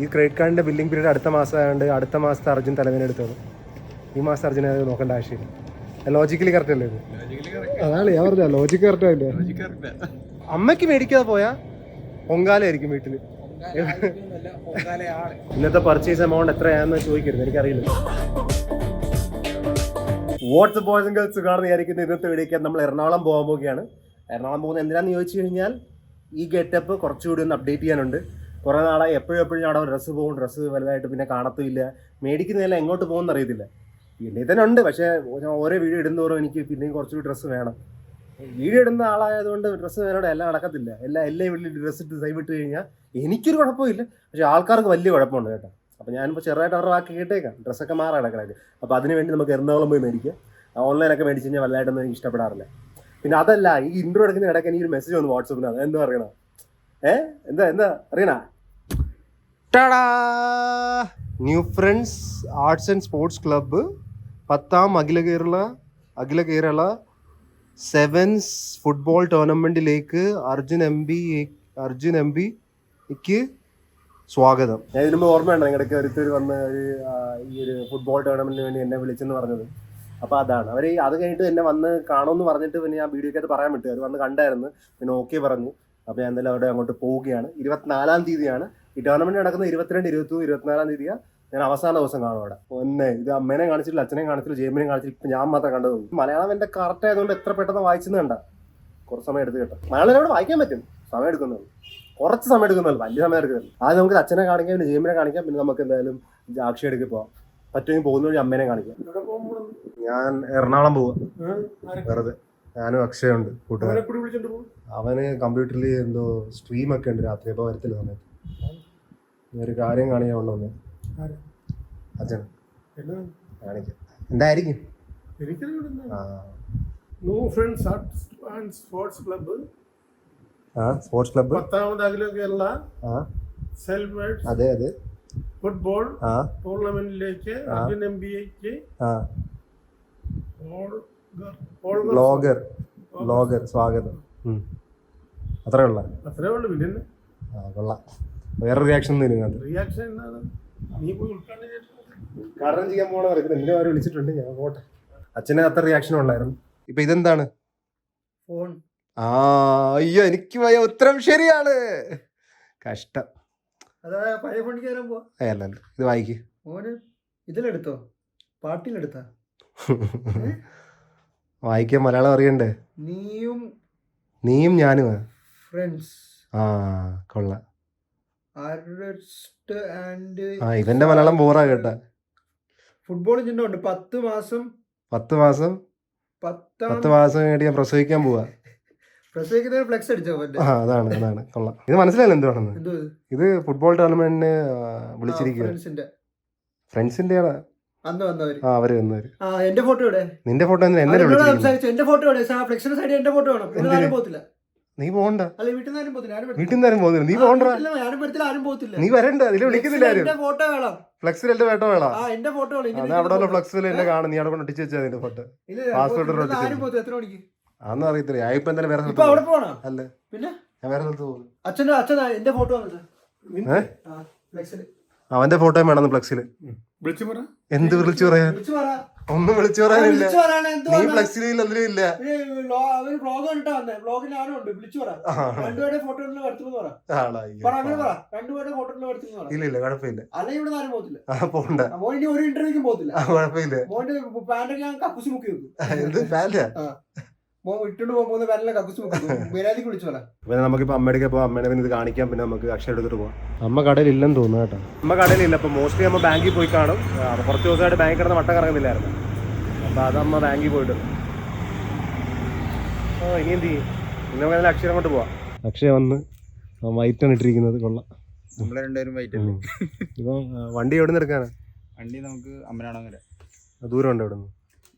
ഈ ക്രെഡിറ്റ് കാർഡിന്റെ billing period അടുത്ത മാസം ആയതുകൊണ്ട് അടുത്ത മാസത്തെ അർജുൻ തലവിനെ എടുത്തോളൂ. ഈ മാസം അർജുന നോക്കേണ്ട ആവശ്യമില്ല. ലോജിക്കലി കറക്റ്റ് അല്ലേ ഇത്? അതാണ് ഞാൻ പറഞ്ഞ ലോജിക് കറക്റ്റ് ആയില്ലേ? അമ്മയ്ക്ക് മേടിക്കാതെ പോയാ പൊങ്കാലായിരിക്കും വീട്ടിൽ ഇന്നത്തെ പർച്ചേസ് എമൗണ്ട് എത്രയാണെന്ന് ചോദിക്കരുത് എനിക്കറിയില്ല. വാട്സ് ബോയ്സ് ആൻഡ് ഗേൾസ് കാണുന്ന വിചാരിക്കുന്ന ഇന്നത്തെ വീഡിയോക്ക് നമ്മൾ എറണാകുളം പോകാൻ പോവുകയാണ്. എറണാകുളം പോകുന്നത് എന്തിനാന്ന് ചോദിച്ചു കഴിഞ്ഞാൽ ഈ ഗെറ്റപ്പ് കുറച്ചുകൂടി ഒന്ന് അപ്ഡേറ്റ് ചെയ്യാനുണ്ട്. കുറേ നാളായി എപ്പോഴും എപ്പോഴും അവിടെ ഡ്രസ്സ് പോകും ഡ്രസ്സ് വലുതായിട്ട് പിന്നെ കാണത്തുമില്ല. മേടിക്കുന്നതെല്ലാം എങ്ങോട്ട് പോകുമെന്ന് അറിയത്തില്ല. പിന്നെ തന്നെ ഉണ്ട് പക്ഷേ ഞാൻ ഓരോ വീഡിയോ ഇടുന്നതോറും എനിക്ക് പിന്നെയും കുറച്ചുകൂടി ഡ്രസ്സ് വേണം. വീഡിയോ ഇടുന്ന ആളായതുകൊണ്ട് ഡ്രസ്സ് വേണോടെ എല്ലാം നടക്കത്തില്ല എല്ലാം എല്ലാ വീട്ടിലും ഡ്രസ്സ് ഇട്ട് സൈവ് കഴിഞ്ഞാൽ എനിക്കൊരു കുഴപ്പമില്ല. പക്ഷേ ആൾക്കാർക്ക് വലിയ കുഴപ്പമുണ്ട് കേട്ടോ. അപ്പോൾ ഞാനിപ്പോൾ ചെറുതായിട്ട് അവരുടെ വാക്ക് കേട്ടേക്കാം. ഡ്രസ്സൊക്കെ മാറാൻ കിടക്കിടക്ക് അപ്പോൾ അതിന് വേണ്ടി നമുക്ക് എറണാകുളം പോയി മേടിക്കാം. ഓൺലൈനൊക്കെ മേടിച്ച് കഴിഞ്ഞാൽ വലുതായിട്ടൊന്നും എനിക്ക് ഇഷ്ടപ്പെടാറില്ല. പിന്നെ അതല്ല ഈ ഇൻട്രോ എടുക്കുന്ന ഇടയ്ക്ക് എനിക്ക് ഒരു മെസ്സേജ് വന്നു വാട്സപ്പിൽ അത് എന്താ അറിയണോ? ഏഹ് എന്താ എന്താ? അറിയണ? New friends arts and sports club പത്താം അഖില കേരള അഖില Kerala sevens football ടൂർണമെന്റിലേക്ക് Arjun M B Arjun M ബിക്ക് സ്വാഗതം. ഞാൻ ഇതിന് മുമ്പ് ഓർമ്മയുണ്ട് നിങ്ങളുടെ ഒരുത്തർ വന്ന് ഒരു ഈ ഒരു ഫുട്ബോൾ ടൂർണമെന്റിന് വേണ്ടി എന്നെ വിളിച്ചെന്ന് പറഞ്ഞത്. അപ്പോൾ അതാണ്. അവർ അത് കഴിഞ്ഞിട്ട് എന്നെ വന്ന് കാണുമെന്ന് പറഞ്ഞിട്ട് പിന്നെ ഞാൻ വീഡിയോക്കകത്ത് പറയാൻ വിട്ടു. അവർ വന്ന് കണ്ടായിരുന്നു. പിന്നെ ഓക്കെ പറഞ്ഞു. അപ്പോൾ ഞാൻ എന്തായാലും അവിടെ അങ്ങോട്ട് പോവുകയാണ്. ഇരുപത്തിനാലാം തീയതിയാണ്. ഈ ടൂർണമെന്റ് നടക്കുന്നത് ഇരുപത്തിരണ്ട് ഇരുപത്തി ഇരുപത്തിനാലാം തീയതിയാണ് ഞാൻ അവസാന ദിവസം കാണും അവിടെ. ഒന്നേ ഇത് അമ്മേനെ കാണിച്ചിട്ടില്ല അച്ഛനെ കാണിച്ചില്ല ജേമിനെ കാണിച്ചില്ല ഇപ്പം ഞാൻ മാത്രം കണ്ടത് മലയാളം എന്റെ കറക്റ്റ് ആയതുകൊണ്ട് എത്ര പെട്ടെന്ന് വായിച്ചെന്ന് കണ്ട. കുറച്ച് സമയം എടുത്ത് കേട്ടോ. മലയാളം എവിടെ വായിക്കാൻ പറ്റും. സമയം എടുക്കുന്നുള്ളൂ. കുറച്ച് സമയം എടുക്കുന്നുള്ളൂ. വലിയ സമയം എടുക്കുന്നില്ല. ആദ്യം നമുക്ക് അച്ഛനെ കാണിക്കാം പിന്നെ ജേമിനെ കാണിക്കാം പിന്നെ നമുക്ക് എന്തായാലും ജാക്ഷി എടുക്കി പോവാം. പറ്റുമെങ്കിൽ പോകുന്ന വഴി അമ്മേനെ കാണിക്കാം. ഞാൻ എറണാകുളം പോവാ. വെറുതെ. ഞാനും അക്ഷയുണ്ട് കൂട്ടുകാരൻ. അവന് കമ്പ്യൂട്ടറിൽ എന്തോ സ്ട്രീം ഒക്കെ ഉണ്ട് രാത്രി അപ്പോൾ വരത്തില്ല സമയത്ത്. ഒരു കാര്യം കാണിക്കാൻ കൊണ്ടുവന്നു അച്ഛൻ. കാണിക്കാം. എന്തായിരിക്കും? ആ. No friends arts and sports club ആ സ്പോർട്സ് ക്ലബ്ബ് പത്താമത് അഖില കേരള ആ. സെൽഫ് അതെ അതെ. ഫുട്ബോൾ ടൂർണമെന്റിലേക്ക്. അർജുൻ എം ബി എക്ക് ബ്ലോഗർ ബ്ലോഗർ സ്വാഗതം. അത്രേ ഉള്ള? അത്രേ ഉള്ളു. പിന്നെ ആ കൊള്ളാം. വേറെ റിയാക്ഷൻ ഒന്നും റിയാക്ഷൻ നീ പോയി കാരണം ചെയ്യാൻ പോകണം എന്റെ ആരും വിളിച്ചിട്ടുണ്ട്. ഞാൻ പോട്ടെ. അച്ഛനെ അത്ര റിയാക്ഷൻ ഉള്ളായിരുന്നു ഇപ്പൊ ഇതെന്താണ്? ഫോൺ ആ അയ്യോ എനിക്ക് പോയ ഉത്തരം ശരിയാണ്. കഷ്ടം. അല്ല ഇത് വായിക്ക്. ഇതിലെടുത്തോ? പാട്ടിലെടുത്താ? വായിക്കാൻ മലയാളം അറിയണ്ടേ? നീയും നീയും ഞാനും ഫ്രണ്ട്സ് ആ കൊള്ള. ആ ഇവന്റെ മലയാളം ബോറാ കേട്ട. ഫുട്ബോൾ ചിഹ്നമുണ്ട് പത്ത് മാസം? പത്ത് മാസം? പത്താം മാസം വേണ്ടി ഞാൻ പ്രസവിക്കാൻ പോവാ. പ്രസവിക്കുന്നതിന് ഫ്ലെക്സ് അടിച്ചോ ആ അതാണ് അതാണ്. കൊള്ളാം. ഇത് മനസ്സിലായില്ല എന്തുവാണെന്ന് ഇത്? ഫുട്ബോൾ ടൂർണമെന്റിന് വിളിച്ചിരിക്കുക ഫ്രണ്ട്സിന്റെ ഫ്രണ്ട്സിന്റെ അന്ന് വന്നവര്. ആ അവർ വന്നവര്. ആ എന്റെ ഫോട്ടോ ഇവിടെ നിന്റെ ഫോട്ടോ എന്തിനാ എന്നെ അവരോട് വിളിച്ചിരിക്കുന്നത് സംസാരിച്ചു. എന്റെ ഫോട്ടോ ഇവിടെ ഫ്ലെക്സിന്റെ സൈഡ് എന്റെ ഫോട്ടോ വേണം. ഇവിടെ ആരും പോകത്തില്ല. നീ പോകണ്ട. അല്ല വീട്ടിൽ നിന്ന് ആരും പോകത്തില്ല. ആരും വരത്തില്ല. വീട്ടിൽ നിന്ന് ആരും പോകുന്നില്ല നീ ആ, പോകണ്ട. വീട്ടിൽ നിന്ന് ആരും വരത്തില്ല ആരും പോകത്തില്ല. നീ വരണ്ട. അതിൽ വിളിക്കുന്നില്ല ആരും. എന്റെ ഫോട്ടോ വേണം. ഫ്ലെക്സിൽ എന്റെ ആ എന്റെ ഫോട്ടോ വേണം. ഇനി അന്ന് അവിടെ ഫ്ലെക്സിൽ എന്നെ കാണും. നീ അവിടെ കൊണ്ട് ഒട്ടിച്ച് വെച്ചാൽ നിന്റെ ഫോട്ടോ. ഇല്ല, passport ഇവിടെ ഒട്ടിച്ച് ആരും പോകത്തില്ല. എത്ര മണിക്ക്? അന്ന് അറിയത്തില്ല. ഞാൻ ഇപ്പൊ എന്തായാലും വേറെ ഇപ്പൊ സ്ഥലത്ത് അവിടെ പോകും. പോകണം. അല്ല? പിന്നെ? ഞാൻ വേറെ സ്ഥലത്ത് പോകും. അച്ഛൻ അച്ഛൻ എന്റെ ഫോട്ടോ ഏ? ആ ഫ്ലെക്സിൽ അവന്റെ ഫോട്ടോയും വേണം ഫ്ലെക്സിൽ എന്ത് വിളിച്ചു പറയാൻ? ഒന്നും വിളിച്ചു പറയാനില്ല. നീ ഫ്ലക്സിൽ അതിലും ഇല്ല. ഇല്ല ഇല്ല കുഴപ്പമില്ല. പോണ്ട. ആ, ഇനി ഒരു ഇന്റർവ്യൂക്കും പോകത്തില്ല. ആ കുഴപ്പമില്ല. എന്ത് പാന്റാ കക്കുസ് പിന്നെ നമുക്കിപ്പോ അമ്മയുടെ പോവാം. അമ്മയുടെ ഇത് കാണിക്കാം. പിന്നെ നമുക്ക് അക്ഷയ എടുത്തിട്ട് പോവാം. അമ്മ കടയിലില്ലെന്ന് തോന്നുന്നു കേട്ടോ. അമ്മ കടയിലില്ല. അപ്പൊ മോസ്റ്റ്ലി അമ്മ ബാങ്കിൽ പോയി കാണും. കുറച്ച് ദിവസമായിട്ട് ബാങ്കിൽ കിടന്ന് വട്ടം കറങ്ങുന്നില്ലായിരുന്നു. അപ്പൊ അതമ്മ അമ്മ ബാങ്കിൽ പോയിട്ട്. ആ ഇനി എന്ത് ചെയ്യും? ഇനി നമുക്ക് അക്ഷരം കൊണ്ട് പോവാം. അക്ഷയ വന്ന് വൈറ്റാണ് ഇട്ടിരിക്കുന്നത് കൊള്ളാം. നമ്മളെ രണ്ടുപേരും വൈറ്റ്. ഇപ്പൊ വണ്ടി എവിടെ നിന്ന് എടുക്കാനാ? വണ്ടി നമുക്ക് അമ്പനാടം വരെ. ദൂരം ഉണ്ട് ഇവിടെ നിന്ന്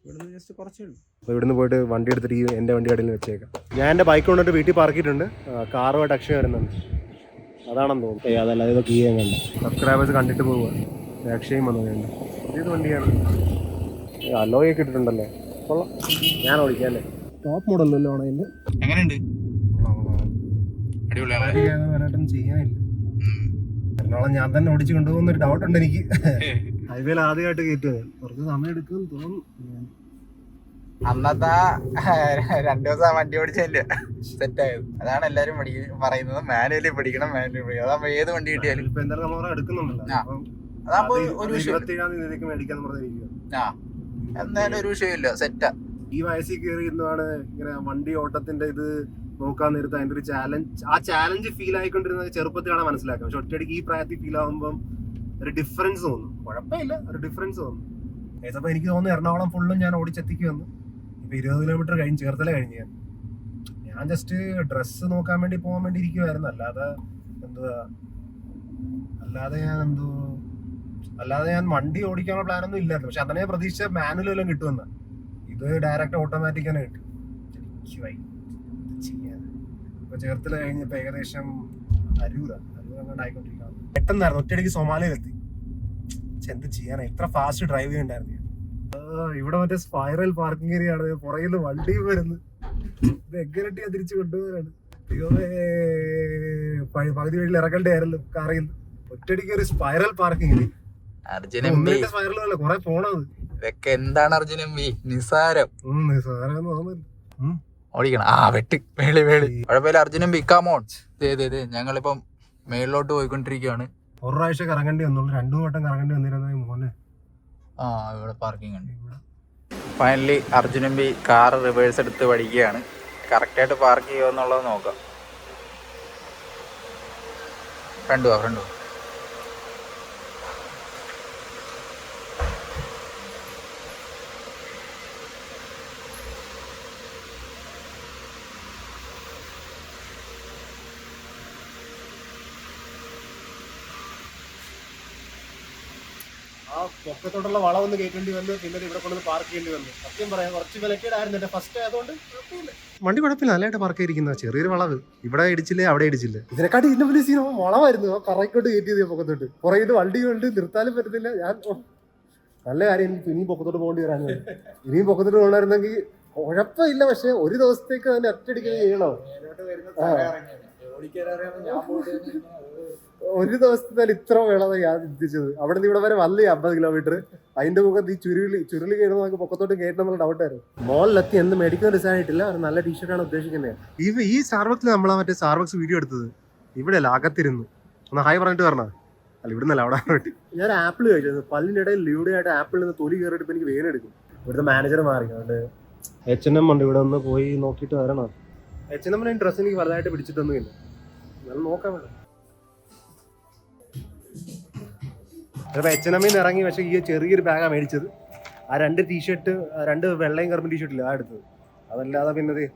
ഇവിടുന്ന് ജസ്റ്റ് കുറച്ചേ ഉള്ളൂ. അപ്പോൾ ഇവിടുന്ന് പോയിട്ട് വണ്ടി എടുത്തിട്ട് ഈ എന്റെ വണ്ടി കടയിൽ വെച്ചേക്കാം. ഞാൻ എന്റെ ബൈക്ക് കൊണ്ടിട്ട് വീട്ടിൽ പാർക്കിയിട്ടുണ്ട്. കാറുമായിട്ട് അക്ഷയ വരുന്നുണ്ട്. അതാണെന്ന് തോന്നുന്നു. ഏയ് അതല്ല ഇതൊക്കെ ഈ കണ്ട. സബ്സ്ക്രൈബേഴ്സ് കണ്ടിട്ട് പോവുക അക്ഷയും വന്നു വേണ്ട ഏത് വണ്ടിയാണ്. അലോയൊക്കെ ഇട്ടിട്ടുണ്ടല്ലേ? കൊള്ളാം. ഞാൻ ഓടിക്കാം അല്ലേ? ടോപ്പ് മോഡലല്ലോ ആണ് അതിന്റെ എങ്ങനെയുണ്ട്? അടിപൊളിയാണ് ചെയ്യാനില്ല. എറണാകുളം ഞാൻ തന്നെ ഓടിച്ചു കൊണ്ടുപോകുന്ന ഒരു ഡൗട്ട് ഉണ്ട് എനിക്ക്. ഹൈവേയിൽ ആദ്യമായിട്ട് കയറ്റുക കുറച്ച് സമയം എടുക്കും തോന്നുന്നു. അന്നത്തെ രണ്ടു ദിവസം വണ്ടി ഓടിച്ചതിന്റെ സെറ്റ് ആയത് അതാണ് എല്ലാരും പറയുന്നത്. മാനുവലി പഠിക്കണം മാനുവലി പഠിക്കണം. അതാകുമ്പോ ഏത് വണ്ടി കിട്ടിയാലും. അതാകുമ്പോ ഒരു ആ. എന്തായാലും ഒരു വിഷയമില്ല സെറ്റാ. ഈ വയസ്സിൽ കയറി ഇരുന്നാണ് ഇങ്ങനെ വണ്ടി ഓട്ടത്തിന്റെ ഇത് നോക്കാൻ നേരത്ത് അതിന്റെ ഒരു ചാലഞ്ച് ആ ചാലഞ്ച് ഫീൽ ആയിക്കൊണ്ടിരുന്നത് ചെറുപ്പത്തിലാണ് മനസ്സിലാക്കുക പക്ഷെ ഒറ്റയടിക്ക് ഈ പ്രായത്തിൽ ഫീൽ ആകുമ്പോൾ ഒരു ഡിഫറൻസ് തോന്നും. കുഴപ്പമില്ല ഒരു ഡിഫറൻസ് തോന്നും. ഏതപ്പോ എനിക്ക് തോന്നുന്നു എറണാകുളം ഫുള്ളും ഞാൻ ഓടിച്ചെത്തിക്കുമെന്ന് ഇപ്പൊ ഇരുപത് കിലോമീറ്റർ കഴിഞ്ഞ് ചേർത്തല കഴിഞ്ഞ്. ഞാൻ ഞാൻ ജസ്റ്റ് ഡ്രസ്സ് നോക്കാൻ വേണ്ടി പോകാൻ വേണ്ടി ഇരിക്കുമായിരുന്നു അല്ലാതെ എന്തുവാ? അല്ലാതെ ഞാൻ എന്തോ അല്ലാതെ ഞാൻ വണ്ടി ഓടിക്കാനുള്ള പ്ലാനൊന്നും ഇല്ലായിരുന്നു. പക്ഷെ അതിനെ പ്രതീക്ഷിച്ച മാനുവൽ എല്ലാം കിട്ടുമെന്ന്. ഇത് ഡയറക്റ്റ് ഓട്ടോമാറ്റിക് തന്നെ കിട്ടും. ഇപ്പൊ ചേർത്തല കഴിഞ്ഞപ്പോ ഏകദേശം അരൂര. അങ്ങോട്ട് പെട്ടെന്നായിരുന്നു. ഒറ്റയടിക്ക് സൊമാലിയിലെത്തി എന്ത് ചെയ്യാനാ? ഇത്ര ഫാസ്റ്റ് ഡ്രൈവ് ചെയ്യണ്ടായിരുന്നു ഞാൻ. ഇവിടെ മറ്റേ സ്പൈറൽ പാർക്കിംഗ് ഏരിയ ആണ്. പുറകിൽ വണ്ടി വരുന്നത് ഇത് എങ്ങനെ ഞാൻ തിരിച്ചു കൊണ്ടുപോകാനാണ്? പകുതി വഴിയിൽ ഇറക്കണ്ടായിരുന്നു കാറിൽ. ഒറ്റടിക്ക് ഒരു spiral parking Arjun M B spiral അല്ല കുറെ പോണത്. ഇതൊക്കെ എന്താണ് അർജുൻ എം നിസാരം. ഓടിക്കണം. ആ വെട്ട്. കുഴപ്പമില്ല ഞങ്ങളിപ്പം മേളിലോട്ട് പോയിക്കൊണ്ടിരിക്കുകയാണ്. ഒരു പ്രാവശ്യം കറങ്ങേണ്ടി വന്നുള്ളൂ. രണ്ടു വട്ടം കറങ്ങേണ്ടി വന്നിരുന്ന മോനെ. ആ ഇവിടെ പാർക്കിംഗ് ഉണ്ട്. ഫൈനലി അർജുനും ബി കാർ റിവേഴ്സ് എടുത്ത് പഠിക്കുകയാണ്. കറക്റ്റായിട്ട് പാർക്ക് ചെയ്യുമോ എന്നുള്ളത് നോക്കാം. ഫ്രണ്ട് ഫ്രണ്ടുവാ ഫ്രണ്ട് പോവാ പൊക്കത്തോട്ടുള്ള വളവൊന്ന് കയറ്റേണ്ടി വന്നു പിന്നെ ഇവിടെ കൊണ്ടുവന്ന് പാർക്ക് ചെയ്യേണ്ടി വന്നു. സത്യം പറയാം കുറച്ച് വിലക്കേടായിരുന്നു എന്റെ ഫസ്റ്റ് ആയതുകൊണ്ട്. വണ്ടി കുഴപ്പമില്ല നല്ലതായിട്ട് പാർക്ക് ചെയ്തിരിക്കുന്ന ചെറിയൊരു വളവ്. ഇവിടെ ഇടിച്ചില്ലേ അവിടെ ഇടിച്ചില്ലേ. ഇതിനെക്കാട്ടി ഇതിന്റെ വലിയ സീൻ വളവായിരുന്നു. ആ കറക്കോട്ട് കയറ്റിയത് പൊക്കത്തോട്ട്. പുറകിട്ട് വണ്ടി കൊണ്ട് നിർത്താനും പറ്റത്തില്ല. ഞാൻ നല്ല കാര്യം. എനിക്ക് ഇനിയും പൊക്കത്തോട്ട് പോകേണ്ടി വരാൻ ഇനിയും പൊക്കത്തോട്ട് പോകണമായിരുന്നെങ്കിൽ കുഴപ്പമില്ല. പക്ഷെ ഒരു ദിവസത്തേക്ക് തന്നെ ഒറ്റയടിക്ക് ചെയ്യണോ? ആ. ഒരു ദിവസത്തിൽ ഇത്ര വേണമെന്ന് ഞാൻ ചിന്തിച്ചത് അവിടെ നിന്ന് ഇവിടെ വരെ വന്നേ അമ്പത് കിലോമീറ്റർ അതിന്റെ മുഖത്ത് ഈ ചുരുളി ചുരുളി കയറുന്ന നമുക്ക് പൊക്കത്തോട്ട് കയറ്റണം എന്നുള്ള ഡൗട്ടായിരുന്നു മോളിലെത്തി എന്ത് മേടിക്കുന്ന ഡിസൈൻ ആയിട്ടില്ല ഒരു നല്ല ടീഷർട്ടാണ് ഉദ്ദേശിക്കുന്നത് ഇവ ഈ സാർവക്സിൽ നമ്മളാ മറ്റേ സാർവക്സ് വീഡിയോ എടുത്തത്. ഇവിടെ അല്ല? അകത്തിരുന്നു. ഒന്ന് ഹായ് പറഞ്ഞിട്ട് പറഞ്ഞ അല്ല ഇവിടെ നിന്നല്ല അവിടെ പറഞ്ഞിട്ട്. ഞാൻ ആപ്പിൾ കഴിച്ചത് പല്ലിന്റെ ഇടയിൽ ലൂടെ ആയിട്ട് ആപ്പിളിൽ നിന്ന് തൊലി കയറിയിട്ട് എനിക്ക് വേനെടുക്കും ഇവിടുത്തെ മാനേജർ മാറി. അതുകൊണ്ട് എച്ച് എൻ എം ഉണ്ട്. ഇവിടെ ഒന്ന് പോയി നോക്കിയിട്ട് വരണം? എച്ച് എൻ എമ്മിന് ഡ്രസ്സ് എനിക്ക് വലുതായിട്ട് പിടിച്ചിട്ടൊന്നുമില്ല. എന്നാലും നോക്കാം വേണം ചിലപ്പോൾ എച്ച് എൻ എമ്മിൽ നിന്ന് ഇറങ്ങി പക്ഷേ ഈ ചെറിയൊരു ബാഗാണ് മേടിച്ചത്. ആ രണ്ട് ടീഷർട്ട് രണ്ട് വെള്ളയും കറുപ്പും ടീഷർട്ടില്ല ആ എടുത്തത്. അതല്ലാതെ പിന്നെ ദേ-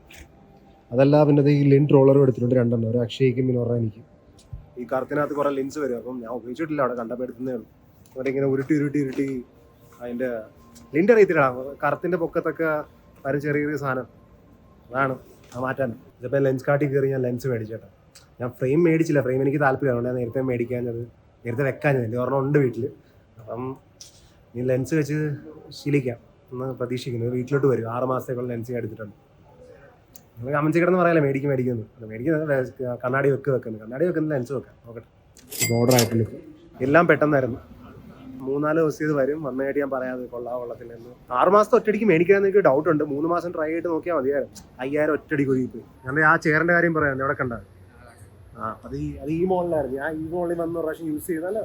അതല്ലാതെ പിന്നെ ദേ ഈ ലിൻ ട്രോളറും എടുത്തിട്ടുണ്ട് രണ്ടെണ്ണം. ഒരു അക്ഷയ്ക്കും പിന്നെ പറഞ്ഞാൽ എനിക്ക്. ഈ കറുത്തിനകത്ത് കുറേ ലെൻസ് വരും. അപ്പം ഞാൻ ഉപയോഗിച്ചിട്ടില്ല അവിടെ കണ്ടപ്പോൾ എടുക്കുന്നേ ഉള്ളൂ. അവിടെ ഇങ്ങനെ ഉരുട്ടി ഉരുട്ടി ഉരുട്ടി അതിന്റെ ലിന്റെ അറിയത്തില്ല കറുത്തിന്റെ പൊക്കത്തൊക്കെ വരെ ചെറിയൊരു സാധനം. അതാണ് ആ മാറ്റാൻ. ഇതിപ്പോൾ ലെൻസ് കാട്ടി കയറി ഞാൻ ലെൻസ് മേടിച്ചേട്ടാ. ഞാൻ ഫ്രെയിം മേടിച്ചില്ല. ഫ്രെയിം എനിക്ക് താല്പര്യമാണ്. അതുകൊണ്ട് ഞാൻ നേരത്തെ മേടിക്കാഞ്ഞത്. നേരത്തെ വെക്കാഞ്ഞത്. എന്റെ ഒരെണ്ണം ഉണ്ട് വീട്ടിൽ അപ്പം നീ ലെൻസ് വെച്ച് ശീലിക്കാം. എന്ന് പ്രതീക്ഷിക്കുന്നു. വീട്ടിലോട്ട് വരും. ആറ് മാസത്തേക്കുള്ള ലെൻസ് ഞാൻ എടുത്തിട്ടുണ്ട്. നിങ്ങൾ കമൻസ് കിടന്ന് പറയാലോ. മേടിക്കും മേടിക്കുന്നു അത് മേടിക്കുന്നത് കണ്ണാടി വെക്ക് വെക്കുന്നു കണ്ണാടി വെക്കുന്ന ലെൻസ് വെക്കാം. നോക്കട്ടെ. ഓർഡർ ആയിട്ടില്ല. എല്ലാം പെട്ടെന്നായിരുന്നു. മൂന്നാൽ ദിവസം ഇത് വരും. വന്നായിട്ട് ഞാൻ പറയാതെ കൊള്ളാ കൊള്ളത്തില്ലെന്ന് ആറ് മാസത്തെ ഒറ്റയടിക്ക് മേടിക്കാന്ന് എനിക്ക് ഡൗട്ട് ഉണ്ട്. മൂന്ന് മാസം ട്രൈ ചെയ്തിട്ട് നോക്കിയാൽ മതിയായിരുന്നു. അയ്യായിരം ഒറ്റയടിക്ക് ഒതുക്കി ഞാൻ ആ ചെയറിന്റെ കാര്യം പറയാം. എവിടെ കണ്ട? ആ അത് ഈ അത് ഈ മോളിലായിരുന്നു ഞാൻ ഈ മോളിൽ വന്ന് ഒരു പ്രാവശ്യം യൂസ് ചെയ്താൽ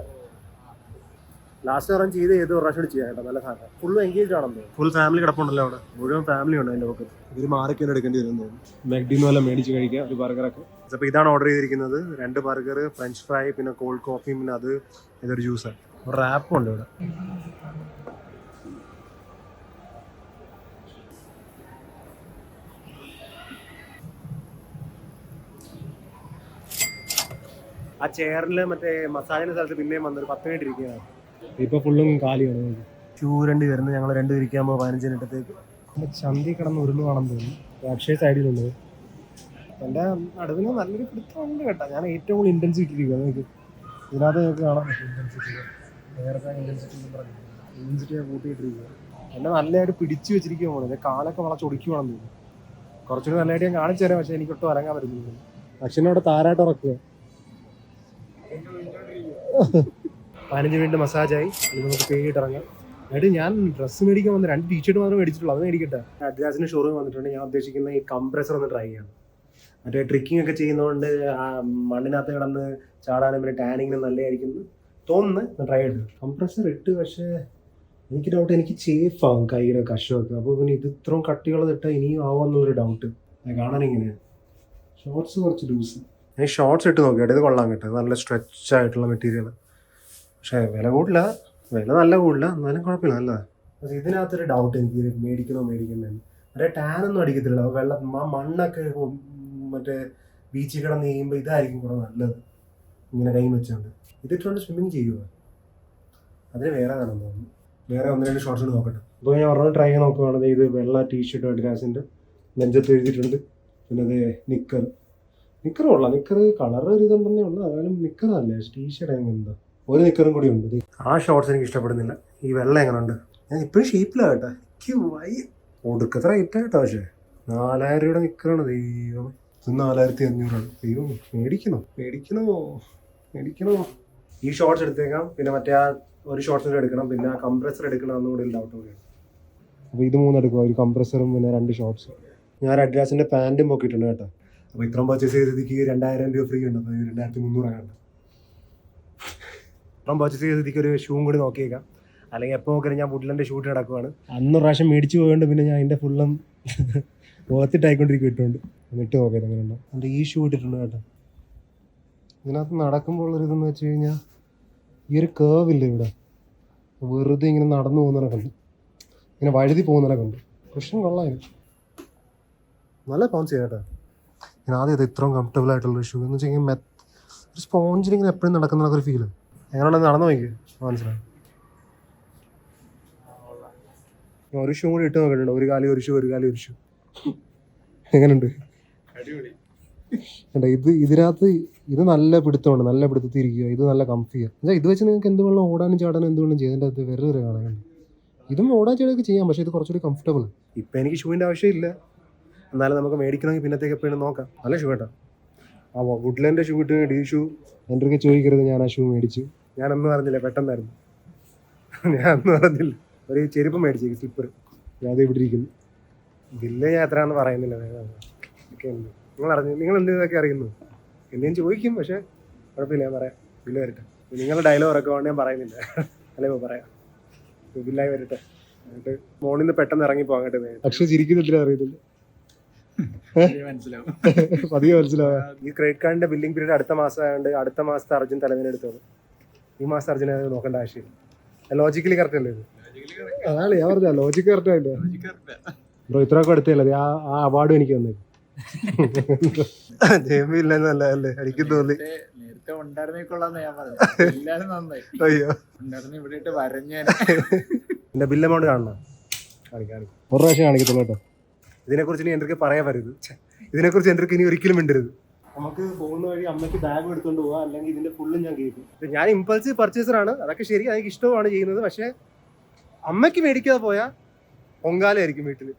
ലാസ്റ്റ് പ്രാവശ്യം ചെയ്ത് ഏത് ഒരു പ്രാവശ്യം കൂടി ചെയ്യാം കേട്ടോ നല്ല സാധനം. ഫുൾ എൻഗേജ് ആണെന്ന് ഫുൾ ഫാമിലി കിടപ്പുണ്ടല്ലോ അവിടെ. മുഴുവൻ ഫാമിലി ഉണ്ട് അതിന്റെ ഒക്കെ ഇവർ മാറിക്കാൻ എടുക്കേണ്ടി വരും മെഗ്ഡിന്ന് വല്ല മേടിച്ച് കഴിക്കുക ഒരു ബർഗറൊക്കെ അപ്പോൾ ഇതാണ് ഓർഡർ ചെയ്തിരിക്കുന്നത്. രണ്ട് ബർഗർ ഫ്രഞ്ച് ഫ്രൈ പിന്നെ കോൾഡ് കോഫി പിന്നെ അത് ഇതൊരു ജ്യൂസ് ഒരു റാപ്പും ഉണ്ട് ഇവിടെ. ആ ചെയറിൽ മറ്റേ മസാജിന്റെ സ്ഥലത്ത് പിന്നെയും വന്നൊരു പത്ത് മിനിറ്റ് ഇരിക്കുകയാണ്. ഇപ്പൊ ഫുള്ളും കാലിയാണ് ക്യൂ രണ്ട് വരുന്നത് ഞങ്ങൾ രണ്ട് ഇരിക്കാൻ പതിനഞ്ച് മിനിറ്റത്തേക്ക് ചന്തി കിടന്ന് ഉരുളുവാണെന്ന് തോന്നുന്നു. അക്ഷയ സൈഡിലുള്ളത് എന്റെ നടുവിന് നല്ലൊരു പിടുത്തമുണ്ട് കേട്ടോ. ഞാൻ ഏറ്റവും കൂടുതൽ ഇന്റൻസിറ്റി ഇരിക്കുക നിങ്ങൾക്ക് ഇതിനകത്ത് നിങ്ങൾക്ക് കാണാൻ പറ്റും ഇന്റൻസിറ്റി നേരത്തെ ഇന്റൻസിറ്റി കൂട്ടിയിട്ടിരിക്കുക എന്നെ നല്ലതായിട്ട് പിടിച്ചു വെച്ചിരിക്കുക പോകണം എന്റെ കാലൊക്കെ വളച്ചൊടിക്കുവാണെന്ന് തോന്നുന്നു. കുറച്ചുകൂടി നല്ലതായിട്ട് ഞാൻ കാണിച്ചു തരാം പക്ഷേ എനിക്കൊട്ടും ഇറങ്ങാൻ പറ്റുന്നില്ല. അച്ഛനോട് താരായിട്ട് ഉറക്കുക. പതിനഞ്ച് മിനിറ്റ് മസാജായി. ഇനി നമുക്ക് പേടി ഇറങ്ങാം. എന്നിട്ട് ഞാൻ ഡ്രസ്സ് മേടിക്കാൻ വന്ന രണ്ട് ടീഷർട്ട് മാത്രം മേടിച്ചിട്ടുള്ളൂ. അത് മേടിക്കട്ടെ? അഡ്രാസിന്റെ ഷോറൂം വന്നിട്ടുണ്ട്. ഞാൻ ഉദ്ദേശിക്കുന്ന ഈ കംപ്രസർ ഒന്ന് ട്രൈ ചെയ്യണം. മറ്റേ ട്രിക്കിംഗ് ഒക്കെ ചെയ്യുന്നതുകൊണ്ട് മണ്ണിനകത്ത് കിടന്ന് ചാടാനും പിന്നെ ടാനിങ്ങിനും നല്ലതായിരിക്കും തോന്നുന്നു. ട്രൈ ചെയ്തു കംപ്രസർ ഇട്ട് പക്ഷേ എനിക്ക് ഡൗട്ട് എനിക്ക് സേഫ് ആവും കൈയുടെ കഷമൊക്കെ അപ്പോൾ പിന്നെ ഇത് ഇത്രയും കട്ടികളത് ഇട്ടാൽ ഇനിയും ആവുമെന്നുള്ളൊരു ഡൗട്ട് കാണാൻ ഇങ്ങനെയാണ് ഷോർട്സ് കുറച്ച് ലൂസ് ഞാൻ ഷോർട്സ് ഇട്ട് നോക്കി ഇത് കൊള്ളാൻ കേട്ടോ. നല്ല സ്ട്രെച്ച് ആയിട്ടുള്ള മെറ്റീരിയൽ പക്ഷേ വില കൂടില്ല. വില നല്ല കൂടില്ല. എന്നാലും കുഴപ്പമില്ല നല്ലതാണ് പക്ഷേ ഇതിനകത്തൊരു ഡൗട്ട് എനിക്ക് മേടിക്കണോ മേടിക്കുന്നതെന്ന് മറ്റേ ടാനൊന്നും അടിക്കത്തില്ല വെള്ളം മണ്ണൊക്കെ മറ്റേ ബീച്ചിൽ കിടന്ന് ചെയ്യുമ്പോൾ ഇതായിരിക്കും കൂടെ നല്ലത്. ഇങ്ങനെ കൈ വെച്ചുകൊണ്ട് ഇതിട്ടുകൊണ്ട് സ്വിമ്മിങ് ചെയ്യുക അതിന് വേറെ കാണാൻ തോന്നുന്നു. വേറെ ഒന്ന് രണ്ട് ഷോർട്സ് നോക്കട്ടെ. അപ്പോൾ ഞാൻ ഒരെണ്ണം ട്രൈ ചെയ്ത് നോക്കുകയാണെങ്കിൽ ഇത് വെള്ള ടീഷർട്ട് അഡിഡാസിന്റെ നെഞ്ചത്ത് എഴുതിയിട്ടുണ്ട്. പിന്നെ അത് നിക്കർ. നിക്കർ കൊള്ളാം നിക്കർ കളർ ഒരു ഇതുണ്ടെന്നേ ഉള്ളൂ അതായാലും നിക്കറല്ലേ ടീഷർട്ട് എന്താ? ഒരു നിക്കറും കൂടി ഉണ്ട്. ആ ഷോർട്സ് എനിക്ക് ഇഷ്ടപ്പെടുന്നില്ല. ഈ വെള്ളം എങ്ങനെ ഉണ്ട് ഞാൻ ഇപ്പോഴും ഷേപ്പിലാണ് കേട്ടോ. എനിക്ക് വൈ ഒടുക്കത്ര റേറ്റ് കേട്ടോ പക്ഷേ. നാലായിരം രൂപയുടെ നിക്കറാണ്. ദൈവം ഇത് നാലായിരത്തി അഞ്ഞൂറാണ്. ദൈവം മേടിക്കണോ? മേടിക്കണോ? മേടിക്കണോ? ഈ ഷോർട്സ് എടുത്തേക്കാം. പിന്നെ മറ്റേ ആ ഒരു ഷോർട്സ് കൂടി എടുക്കണം. പിന്നെ ആ കംപ്രസർ എടുക്കണം എന്നുകൂടി ഒരു ഡൗട്ട് കൂടിയാണ് അപ്പോൾ ഇത് മൂന്നെടുക്കുക ഒരു കംപ്രസറും പിന്നെ രണ്ട് ഷോർട്സ് ഞാൻ അഡ്രാസിന്റെ പാന്റും പൊക്കിയിട്ടുണ്ട് കേട്ടോ. അപ്പോൾ ഇത്രയും പർച്ചേസ് ചെയ്തതിക്ക് രണ്ടായിരം രൂപ ഫ്രീ ഉണ്ട്. അപ്പൊ രണ്ടായിരത്തി മുന്നൂറ് കണ്ട് ഇത്രയും പർച്ചേസ് ചെയ്തതിക്ക് ഒരു ഷൂവും കൂടി നോക്കിയേക്കാം. അല്ലെങ്കിൽ എപ്പോൾ നോക്കിയാലും ഞാൻ വുഡ്ലന്റെ ഷൂട്ട് നടക്കുവാണ് അന്ന് പ്രാവശ്യം മേടിച്ചു പോയതുകൊണ്ട് പിന്നെ ഞാൻ അതിന്റെ ഫുള്ളും ഓത്തിട്ടായിക്കൊണ്ടിരിക്കും ഇട്ടുകൊണ്ട് എന്നിട്ട് നോക്കിയത് അങ്ങനെ ഉണ്ടോ എന്റെ ഈ ഷൂ ഇട്ടിട്ടുണ്ട് കേട്ടോ. ഇതിനകത്ത് നടക്കുമ്പോൾ ഉള്ളൊരിതെന്ന് വെച്ച് കഴിഞ്ഞാൽ ഈ ഒരു കേവ് ഇല്ല ഇവിടെ? വെറുതെ ഇങ്ങനെ നടന്നു പോകുന്നവരെ കണ്ടു. ഇങ്ങനെ വഴുതി പോകുന്നവരെ കണ്ടു. പ്രശ്നം കൊള്ളാം നല്ല പൗൺസ് ചെയ്യാം കേട്ടോ. ഞാൻ ആദ്യം അത് ഇത്രയും കംഫർട്ടബിൾ ആയിട്ടുള്ള ഷൂ എന്ന് വെച്ചാൽ മെത്ത് ഒരു സ്പോഞ്ചിൽ ഇങ്ങനെ എപ്പോഴും നടക്കുന്ന ഒരു ഫീൽ എങ്ങനെയാണ് നടന്നു നോക്കി മനസ്സിലായി? ഒരു ഷൂ കൂടി ഇട്ട് നോക്കിയിട്ടുണ്ട് ഒരു കാലി ഒരു ഷൂ ഒരു കാലി ഒരു ഷൂ എങ്ങനെയുണ്ട്? ഇത് ഇതിനകത്ത് ഇത് നല്ല പിടുത്തമുണ്ട്. നല്ല പിടുത്തത്തിൽ ഇരിക്കുക. ഇത് നല്ല കംഫിയാണ് എന്നുവെച്ചാൽ ഇത് വെച്ച് നിങ്ങൾക്ക് എന്ത് വേണം ഓടാനും ചാടാനും എന്ത് വേണം ചെയ്തതിന്റെ അത് വേറെ ഒരു കാണാൻ ഇതും ഓടാൻ ചാടൊക്കെ ചെയ്യാം. പക്ഷേ ഇത് കുറച്ചുകൂടി കംഫർട്ടബിൾ ഇപ്പം എനിക്ക് ഷൂവിന്റെ ആവശ്യമില്ല. എന്നാലും നമുക്ക് മേടിക്കണമെങ്കിൽ പിന്നത്തേക്ക് എപ്പോഴും നോക്കാം. നല്ല ഷൂ കേട്ടോ. ആ വുഡ്ലന്റെ ഷൂ ഇട്ട് ഡി ഷൂ. എന്റെ ചോദിക്കരുത് ഞാൻ ആ ഷൂ മേടിച്ചു. ഞാനൊന്നും അറിഞ്ഞില്ല പെട്ടെന്നായിരുന്നു. ഞാൻ ഒന്നും അറിഞ്ഞില്ല ഒരു ചെരുപ്പ് മേടിച്ചു സ്ലിപ്പർ. ഞാൻ അത് ഇവിടെ ഇരിക്കുന്നു. ബില്ല് ഞാൻ എത്രയാണെന്ന് പറയുന്നില്ല ഉണ്ട് നിങ്ങൾ അറിഞ്ഞു നിങ്ങൾ എന്ത് ഇതൊക്കെ അറിയുന്നു? എന്തെങ്കിലും ചോദിക്കും പക്ഷേ കുഴപ്പമില്ല ഞാൻ പറയാം. ബില്ല് വരട്ടെ. നിങ്ങളുടെ ഡയലോഗ് ഒക്കെ വേണ്ട ഞാൻ പറയുന്നില്ല. അല്ലേ പറയാം. ബില്ലായി വരട്ടെ. എന്നിട്ട് നിന്ന് പെട്ടെന്ന് ഇറങ്ങി പോകാൻ പക്ഷേ ചിരിക്കുന്നില്ല അറിയത്തില്ല. പതിയെ മനസ്സിലാവാ. ഈ ക്രെഡിറ്റ് കാർഡിന്റെ ബില്ലിംഗ് പീരീഡ് അടുത്ത മാസം ആയതുകൊണ്ട് അടുത്ത മാസത്തെ അർജുൻ തലവേനെടുത്തോളൂ ഈ മാസം അർജുനെ നോക്കേണ്ട ആവശ്യമില്ല. ലോജിക്കലി കറക്റ്റ് അല്ലേ ഇത്? അതാണ് ഞാൻ പറഞ്ഞ ലോജിക് കറക്റ്റ് ആയില്ല? ബ്രോ ഇത്രയൊക്കെ അടുത്തല്ലേ ആ ആ അവാർഡും എനിക്ക് തന്നെ. ജയമില്ലെന്നല്ല അല്ലേ എനിക്ക് തോന്നി. നേരത്തെ ഉണ്ടായിരുന്നേക്കൊള്ളാന്ന് ഞാൻ പറഞ്ഞു എല്ലാരും നന്നായി. അയ്യോ. ഉണ്ടായിരുന്ന ഇവിടെ ഇട്ട് വരഞ്ഞ എന്റെ ബില്ല് എമൗണ്ട് കാണണം? കാണിക്കാം. ഒരു പ്രാവശ്യം കാണിക്കത്തുള്ളൂ കേട്ടോ. ഇതിനെക്കുറിച്ച് ഇനി എന്റെ പറയാൻ വരരുത്. ഇതിനെക്കുറിച്ച് എന്റെ ഇനി ഒരിക്കലും മിണ്ടരുത്. നമുക്ക് പോകുന്ന വഴി അമ്മയ്ക്ക് ബാഗ് എടുത്തുകൊണ്ട് പോവാം അല്ലെങ്കിൽ ഇതിന്റെ ഫുള്ളും ഞാൻ കേൾക്കും ഞാൻ ഇമ്പൾസീവ് പർച്ചേസറാണ് അതൊക്കെ ശരി എനിക്ക് ഇഷ്ടമാണ് ചെയ്യുന്നത്. പക്ഷേ അമ്മയ്ക്ക് മേടിക്കാതെ പോയാൽ പൊങ്കാലയായിരിക്കും വീട്ടിൽ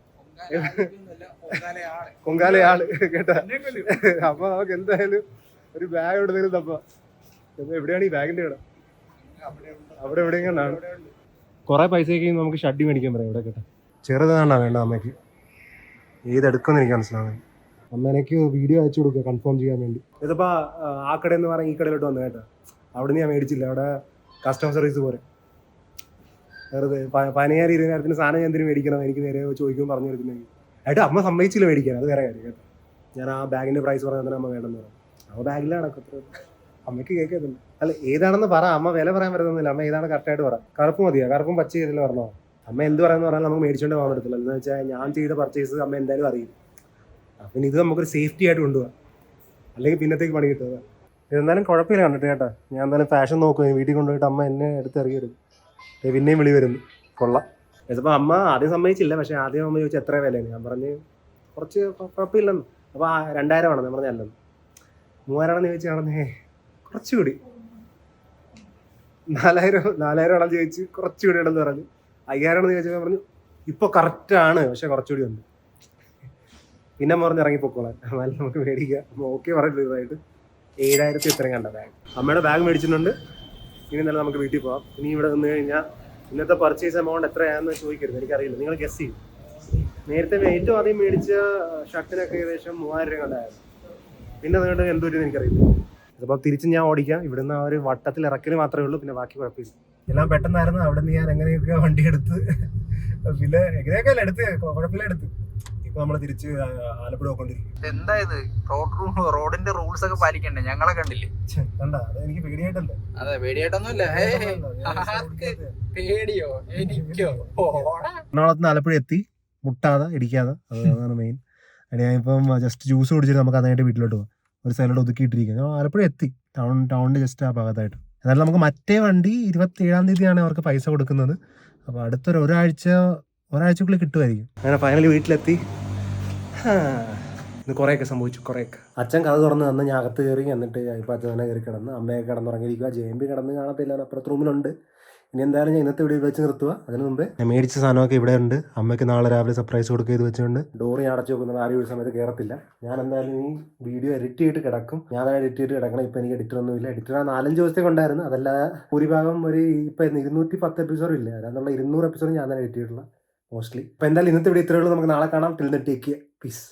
പൊങ്കാലയാൾ കേട്ടാ. അപ്പൊ നമുക്ക് എന്തായാലും ഒരു ബാഗ് എവിടെന്നെങ്കിലും തപ്പ എവിടെയാണ് ഈ ബാഗിന്റെ ഇടം? അവിടെ എവിടെയെങ്കിലും കുറെ പൈസയ്ക്ക് നമുക്ക് ഷഡ്ഡി മേടിക്കാൻ പറയാം ഇവിടെ കേട്ടോ. ചെറുതാണോ വേണ്ട അമ്മയ്ക്ക്? ഏതെടുക്കുമെന്ന് എനിക്ക് മനസ്സിലാവുന്നത് അമ്മ എനിക്ക് വീഡിയോ അയച്ചു കൊടുക്കുക കൺഫേം ചെയ്യാൻ വേണ്ടി. ഇതിപ്പോ ആ, കടയിൽ നിന്ന് പറഞ്ഞാൽ ഈ കടയിലോട്ട് വന്നു കേട്ടോ. അവിടെ നിന്ന് ഞാൻ മേടിച്ചില്ല അവിടെ കസ്റ്റമർ സർവീസ് പോരെ വെറുതെ പ- പതിനായിരം ഇരുപതിനായിരത്തിന് സാധനം ഞാൻ എന്തിനു മേടിക്കണം? എനിക്ക് നേരെ ചോദിക്കും പറഞ്ഞു കൊടുക്കുന്നെങ്കിൽ ഏട്ടാ അമ്മ സമ്മതിച്ചില്ല മേടിക്കാൻ അത് വേറെ കാര്യം കേട്ടോ. ഞാൻ ആ ബാഗിന്റെ പ്രൈസ് പറഞ്ഞാൽ അമ്മ വേണമെന്ന് പറഞ്ഞു. ആ ബാഗിലാണ് അത്ര അമ്മയ്ക്ക് കേൾക്കത്തില്ല അല്ല ഏതാണെന്ന് പറ അമ്മ വില പറയാൻ പറ്റുന്നില്ല അമ്മ ഏതാണ് കറക്റ്റായിട്ട് പറ. കറുപ്പ് മതിയാ? കറുപ്പും പച്ച ചെയ്തില്ല പറഞ്ഞോ അമ്മ എന്ത് പറയാന്ന് പറഞ്ഞാൽ നമുക്ക് മേടിച്ചോണ്ട് പോകാൻ പറ്റത്തില്ല. എന്ന് വെച്ചാൽ ഞാൻ ചെയ്ത പർച്ചേസ് അമ്മ എന്തായാലും അറിയും. അപ്പം ഇത് നമുക്കൊരു സേഫ്റ്റി ആയിട്ട് കൊണ്ടുപോകാം. അല്ലെങ്കിൽ പിന്നത്തേക്ക് പണി കിട്ടുക എന്തായാലും കുഴപ്പമില്ല കണ്ടിട്ട് കേട്ടോ. ഞാൻ എന്തായാലും ഫാഷൻ നോക്കും. വീട്ടിൽ കൊണ്ടുപോയിട്ട് അമ്മ എന്നെ എടുത്ത് എറിയരുത് ദേ പിന്നെയും വിളി വരുന്നു. കൊള്ളാം. ചിലപ്പോൾ അമ്മ ആദ്യം സമ്മതിച്ചില്ല. പക്ഷേ ആദ്യം അമ്മ ചോദിച്ചു എത്ര വിലയാണ്. ഞാൻ പറഞ്ഞ് കുറച്ച് കുഴപ്പമില്ലെന്ന്. അപ്പോൾ ആ രണ്ടായിരം ആണെന്ന് ഞാൻ പറഞ്ഞ അല്ലെന്ന്. മൂവായിരം ആണെന്ന് ചോദിച്ചാണെന്നേ കുറച്ചുകൂടി. നാലായിരം നാലായിരം ആണെന്ന് ചോദിച്ച് കുറച്ചുകൂടി ഉണ്ടെന്ന് പറഞ്ഞു. അയ്യായിരം ചോദിച്ചാൽ പറഞ്ഞു ഇപ്പോൾ കറക്റ്റാണ് പക്ഷെ കുറച്ചുകൂടി ഉണ്ട്. പിന്നെ പറഞ്ഞ് ഇറങ്ങിപ്പോക്കോളാം എന്നാലും നമുക്ക് മേടിക്കാം. ഓക്കെ പറഞ്ഞിട്ട് ഏഴായിരത്തി ഇത്രയും കണ്ട ബാഗ് അമ്മയുടെ ബാഗ് മേടിച്ചിട്ടുണ്ട്. ഇനി നല്ല നമുക്ക് വീട്ടിൽ പോവാം. ഇനി ഇവിടെ നിന്ന് കഴിഞ്ഞാൽ ഇന്നത്തെ പർച്ചേസ് എമൗണ്ട് എത്രയാണെന്ന് ചോദിക്കരുത് എനിക്കറിയില്ല. നിങ്ങൾ ഗസ് ചെയ്യും. നേരത്തെ ഏറ്റവും ആദ്യം മേടിച്ച ഷർട്ടിനൊക്കെ ഏകദേശം മൂവായിരം രൂപ കണ്ടായിരുന്നു. പിന്നെ അതുകൊണ്ട് എന്തോ എനിക്കറിയില്ല. അപ്പോൾ തിരിച്ച് ഞാൻ ഓടിക്കാം. ഇവിടുന്ന് ആ ഒരു വട്ടത്തിൽ ഇറക്കൽ മാത്രമേ ഉള്ളൂ. പിന്നെ ബാക്കി കുഴപ്പമില്ല. എല്ലാം പെട്ടെന്നായിരുന്നു. അവിടെ നിന്ന് ഞാൻ എങ്ങനെയൊക്കെ വണ്ടി എടുത്ത് പിന്നെ എങ്ങനെയൊക്കെ അല്ല എടുത്ത് കുഴപ്പമില്ല എടുത്ത്. ഇപ്പൊ നമ്മൾ തിരിച്ച് ആലപ്പുഴ പോയിക്കൊണ്ടിരിക്കും. എന്തായത് റോഡ് റോഡിന്റെ റൂൾസ് ഒക്കെ പാലിക്കണ്ടേ? ഞങ്ങളെ കണ്ടില്ലേ? കണ്ട അത് എനിക്ക് പേടിയായിട്ടല്ല അതെ പേടിയായിട്ടൊന്നുമില്ല. പേടിയോ? എനിക്കോ? എറണാകുളത്ത് നിന്ന് ആലപ്പുഴ എത്തി. മുട്ടാതെ ഇടിക്കാതെ. അതാണ് മെയിൻ ഞാനിപ്പം ജസ്റ്റ് ജ്യൂസ് കുടിച്ചിട്ട് നമുക്ക് അതിനായിട്ട് വീട്ടിലോട്ട് പോകാം ഒരു സൈഡിലോട്ട് ഒതുക്കിയിട്ടിരിക്കുക ആലപ്പുഴ എത്തി. ടൗൺ ടൗണിന്റെ ജസ്റ്റ് ആ ഭാഗത്തായിട്ട്. എന്നാലും നമുക്ക് മറ്റേ വണ്ടി ഇരുപത്തി ഏഴാം തീയതിയാണ് അവർക്ക് പൈസ കൊടുക്കുന്നത്. അപ്പോൾ അടുത്തൊരു ഒരാഴ്ച ഒരാഴ്ചക്കുള്ളിൽ കിട്ടുമായിരിക്കും. അങ്ങനെ ഫൈനലി വീട്ടിലെത്തി. ഇത് കുറേയൊക്കെ സംഭവിച്ചു കുറേയൊക്കെ. അച്ഛൻ കഥ തുറന്ന് തന്ന് ഞാൻ അകത്ത് കയറി എന്നിട്ട് ഇപ്പം അച്ഛൻ തന്നെ കയറി കിടന്ന് അമ്മയൊക്കെ കിടന്നുറങ്ങിയിരിക്കുക ജയമ്പി കിടന്ന് കാണത്തില്ല അപ്പുറത്ത് റൂമിലുണ്ട് ഇനി എന്തായാലും ഞാൻ ഇന്നത്തെ വീഡിയോ വെച്ച് നിർത്തുക അതിന് മുമ്പേ ഞാൻ മേടിച്ച സാധനമൊക്കെ ഇവിടെ ഉണ്ട്. അമ്മയ്ക്ക് നാളെ രാവിലെ സർപ്രൈസ് കൊടുക്കുക ഇത് വെച്ചുകൊണ്ട്. ഡോർ ഞാൻ അടച്ചു വെക്കുന്നത് ആരും ഒരു സമയത്ത് കയറത്തില്ല ഞാൻ എന്തായാലും ഈ വീഡിയോ എഡിറ്റ് ചെയ്തിട്ട് കിടക്കും. ഞാൻ തന്നെ എഡിറ്റ് ചെയ്തിട്ട് കിടക്കണം. ഇപ്പം എനിക്ക് എഡിറ്റർ ഒന്നുമില്ല. എഡിറ്റർ ആ നാലഞ്ച് ദിവസത്തേക്ക് ഉണ്ടായിരുന്നു. അതല്ല ഭൂരിഭാഗം ഒരു ഇപ്പം ഇരുന്നൂറ്റി പത്ത് എപ്പിസോഡ് ഇല്ല? അതിനുള്ള ഇരുന്നൂറ് എപ്പിസോഡ് ഞാൻ തന്നെ എഡിറ്റ് ചെയ്തിട്ടുള്ള മോസ്റ്റ്ലി അപ്പം എന്തായാലും ഇന്നത്തെ വീഡിയോ ഇത്രയുള്ളൂ നമുക്ക് നാളെ കാണാം. Till the take piece